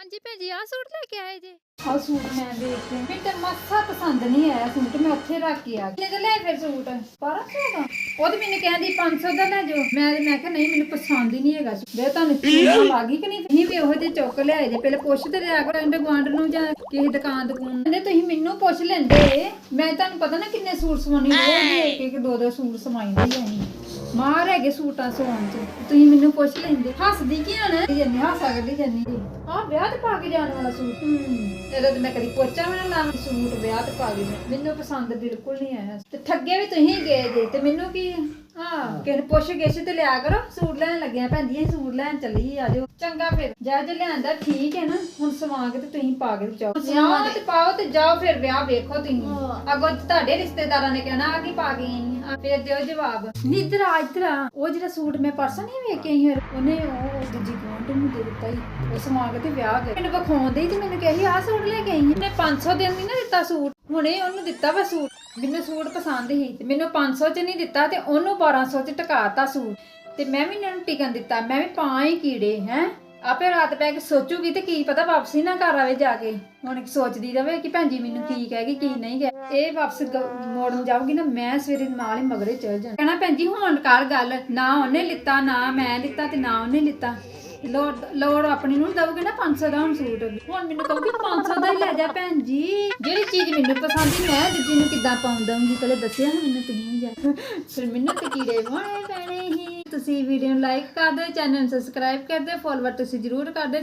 ਹਾਂਜੀ ਭੈਣ ਜੀ, ਆਹ ਸੂਟ ਲੈ ਕੇ ਆਏ ਜੇ। ਆ ਸੂਟ ਮੈਂ ਦੇਖ ਕੇ। ਮੈਨੂੰ ਤੇ ਮੱਸਾ ਪਸੰਦ ਨਹੀਂ ਆਇਆ ਸੂਟ, ਮੈਂ ਉੱਥੇ ਰੱਖ ਕੇ ਆ ਗਈ। ਲੈ ਫਿਰ ਸੂਟ। 1200 ਦਾ? ਉਹ ਤੇ ਮੈਨੂੰ ਕਹਿੰਦੀ 500 ਦਾ ਲੈ ਜਾਓ। ਮੈਂ ਮੈਂ ਕਿਹਾ, ਨਹੀਂ, ਮੈਨੂੰ ਪਸੰਦ ਹੀ ਨਹੀਂ ਹੈਗਾ ਵੇ, ਤੁਹਾਨੂੰ ਚੀਜ਼ ਲੱਗੀ ਕਿ ਨਹੀਂ? ਨਹੀਂ ਵੀ ਉਹੋ ਜਿਹੇ ਚੁੱਕ ਲਿਆਏ ਜੇ। ਪਹਿਲੇ ਪੁੱਛ ਤੇ ਲਿਆ ਕਰੋ ਅੰਡੇ ਗਵਾਂਡ ਨੂੰ ਜਾਂ ਕਿਸੇ ਦੁਕਾਨ ਦੁਕਾਨ ਨੇ। ਤੁਸੀਂ ਮੈਨੂੰ ਪੁੱਛ ਲੈਂਦੇ। ਮੈਂ ਤੁਹਾਨੂੰ ਪਤਾ ਨਾ ਕਿੰਨੇ ਸੂਟ ਸਵਾਉਣੀ ਰੋਜ਼ ਇੱਕ ਇੱਕ ਦੋ ਦੋ ਸੂਟ ਸਵਾਈਂਦੀ ਆ ਅਸੀਂ ਮਾਰ ਹੈਗੇ ਸੂਟਾਂ ਸਵਾਉਣ ਚ। ਤੁਸੀਂ ਮੈਨੂੰ ਪੁੱਛ ਲੈਂਦੇ। ਹੱਸਦੀ ਕੀ ਹਣ ਜੰਨੀ ਹੱਸ ਸਕਦੀ ਜੰਨੀ ਆ ਵਿਆਹ ਤੇ ਪਾ ਕੇ ਜਾਣ ਵਾਲਾ ਸੂਟ। ਇਹਦਾ ਤੇ ਮੈਂ ਕਦੀ ਪੋਚਾ ਵੀ ਨਾ ਲਾਵਾਂ। ਸੂਟ ਵਿਆਹ ਤੇ ਪਾ ਕੇ। ਮੈਨੂੰ ਪਸੰਦ ਬਿਲਕੁਲ ਨਹੀਂ ਆਇਆ। ਤੇ ਠੱਗੇ ਵੀ ਤੁਸੀਂ ਗਏ ਜੇ ਤੇ ਮੈਨੂੰ ਕੀ ਹਾਂ। ਕਿਨ ਪੁੱਛ ਗਿੱਛ ਤੇ ਲਿਆ ਕਰੋ ਸੂਟ ਲੈਣ ਲੱਗਿਆ ਭੈਣ ਜੀ ਅਸੀਂ ਸੂਟ ਲੈਣ ਚੱਲੀ ਆਜੋ। ਚੰਗਾ ਫਿਰ ਜਾ ਜੇ ਲਿਆਂਦਾ ਠੀਕ ਹੈ ਨਾ। ਹੁਣ ਸਵਾ ਕੇ ਤੇ ਤੁਸੀਂ ਪਾ ਕੇ ਤੇ ਜਾਓ ਜਾਓ ਤੇ ਪਾਓ ਤੇ ਜਾਓ ਫਿਰ ਵਿਆਹ ਵੇਖੋ ਤੁਸੀਂ। ਅੱਗੋਂ ਤੁਹਾਡੇ ਰਿਸ਼ਤੇਦਾਰਾਂ ਨੇ ਕਹਿਣਾ ਆ ਕੀ ਪਾ ਗਈ ਆਈ ਆ? ਫਿਰ ਦਿਓ ਜਵਾਬ। ਨਿੱਧਰ ਆ ਇੱਧਰ ਆ। ਉਹ ਜਿਹੜਾ ਸੂਟ ਮੈਂ ਪਰਸੋਂ ਨਹੀਂ ਵੇਖ ਕੇ ਆਈ ਹਾਂ ਉਹਨੇ ਉਹ ਦੂਜੀ ਗੁਆਂਢ ਨੂੰ ਦੇ ਦਿੱਤਾ ਹੀ ਉਹ ਸਮਾ ਕੇ ਤੇ ਵਿਆਹ ਗਏ। ਮੈਨੂੰ ਵਿਖਾਉਂਦੇ ਹੀ ਤੇ ਮੈਨੂੰ ਕਹੀ ਆਹ ਸੂਟ ਲੈ ਕੇ ਆਈ ਹਾਂ ਮੈਂ 500 ਦਿਨ ਨਹੀਂ ਨਾ ਦਿੱਤਾ ਸੂਟ। ਹੁਣੇ ਉਹਨੂੰ ਦਿੱਤਾ ਵਾ ਸੂਟ। ਮੈਨੂੰ ਸੂਟ ਪਸੰਦ ਹੀ ਤੇ ਮੈਨੂੰ 500 ਚ ਨਹੀਂ ਦਿੱਤਾ ਤੇ ਉਹਨੂੰ 1200 ਚ ਟਕਾਤਾ ਸੂਟ। ਤੇ ਮੈਂ ਵੀ ਇਹਨਾਂ ਨੂੰ ਟਿਕਣ ਦਿੱਤਾ। ਮੈਂ ਵੀ ਪਾਂ ਹੀ ਕੀੜੇ, ਹੈ? ਆਪੇ ਰਾਤ ਪੈ ਕੇ ਸੋਚੂਗੀ ਤੇ ਕੀ ਪਤਾ ਵਾਪਸੀ ਨਾ ਘਰ ਆਵੇ ਜਾ ਕੇ। ਹੁਣ ਸੋਚਦੀ ਰਵੇ ਕਿ ਭੈਣ ਜੀ ਮੈਨੂੰ ਕੀ ਕਹਿ ਗਈ, ਕੀ ਨਹੀਂ ਕਹਿ ਇਹ ਵਾਪਸ ਗ- ਮੋੜਨ ਜਾਊਗੀ ਨਾ, ਮੈਂ ਸਵੇਰੇ ਨਾਲ ਹੀ ਮਗਰੇ ਚਲ ਜਾਣਾ। ਕਹਿਣਾ ਭੈਣ ਜੀ, ਹੁਣ ਕਰ ਗੱਲ। ਨਾ ਉਹਨੇ ਲਿੱਤਾ, ਨਾ ਮੈਂ ਲਿੱਤਾ ਤੇ ਨਾ ਉਹਨੇ ਲਿੱਤਾ। ਲੋੜ ਲੋੜ ਆਪਣੀ ਨੂੰ ਦਊਗੇ ਨਾ 500 ਦਾ ਹੁਣ ਸੂਟ। ਹੁਣ ਮੈਨੂੰ ਕਹੂਗੀ 500 ਦਾ ਹੀ ਲੈ ਜਾ ਭੈਣ ਜੀ। ਜਿਹੜੀ ਚੀਜ਼ ਮੈਨੂੰ ਪਸੰਦ ਹੀ ਮੈਂ ਦੂਜੀ ਨੂੰ ਕਿੱਦਾਂ ਪਾਉਂ ਦਊਂਗੀ? ਪਹਿਲੇ ਦੱਸਿਆ ਨਾ ਮੈਨੂੰ ਤੁਸੀਂ ਜਾ। ਫਿਰ ਮੈਨੂੰ ਤੇ ਕੀੜੇ ਪਾਉਣੇ ਪੈਣੇ ਹੀ। ਤੁਸੀਂ ਵੀਡੀਓ ਨੂੰ ਲਾਈਕ ਕਰ ਦਿਓ ਚੈਨਲ ਨੂੰ ਸਬਸਕ੍ਰਾਈਬ ਕਰ ਦਿਓ ਫੋਲੋਵਰ ਤੁਸੀਂ ਜ਼ਰੂਰ ਕਰ ਦਿਓ।